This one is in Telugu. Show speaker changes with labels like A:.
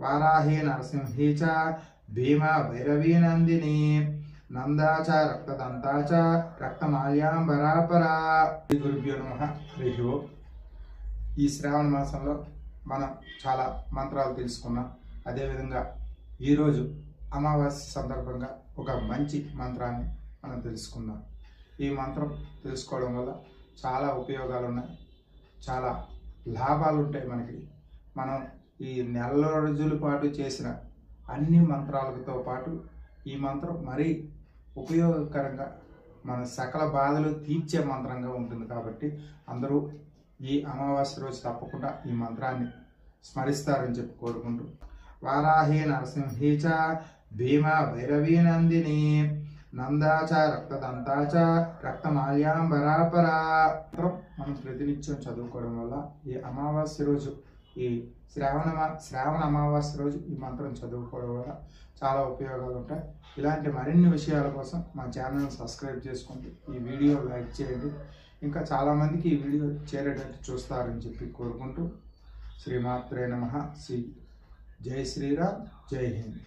A: వారాహి నరసింహీ చ భీమా భైరవీ నందిని నందా చ రక్తదంతా చ రక్తమాల్యాంబరాపరా గురుభ్యో నమ. హరి ఈ శ్రావణ మాసంలో మనం చాలా మంత్రాలు తెలుసుకున్నాం. అదేవిధంగా ఈరోజు అమావాస్య సందర్భంగా ఒక మంచి మంత్రాన్ని మనం తెలుసుకుందాం. ఈ మంత్రం తెలుసుకోవడం వల్ల చాలా ఉపయోగాలు ఉన్నాయి చాలా లాభాలు ఉంటాయి మనకి. మనం ఈ నెల రోజుల పాటు చేసిన అన్ని మంత్రాలతో పాటు ఈ మంత్రం మరీ ఉపయోగకరంగా మన సకల బాధలు తీర్చే మంత్రంగా ఉంటుంది కాబట్టి అందరూ ఈ అమావాస్య రోజు తప్పకుండా ఈ మంత్రాన్ని స్మరిస్తారని చెప్పి కోరుకుంటూ వారాహి నరసింహీచ భీమా భైరవీ నందిని నందాచ రక్తదంతాచ రక్తమాల్యాంబరాపరా మనం ప్రతినిత్యం చదువుకోవడం వల్ల ఈ అమావాస్య రోజు ఈ శ్రావణ శ్రావణ అమావాస్య రోజు ఈ మంత్రం చదువుకోవడం వల్ల చాలా ఉపయోగాలు ఉంటాయి. ఇలాంటి మరిన్ని విషయాల కోసం మా ఛానల్ని సబ్స్క్రైబ్ చేసుకోండి ఈ వీడియో లైక్ చేయండి. ఇంకా చాలామందికి ఈ వీడియో చేరేటట్టు చూస్తారని చెప్పి కోరుకుంటూ శ్రీమాత్రే నమ. శ్రీ జై శ్రీరామ్ జై హింద్.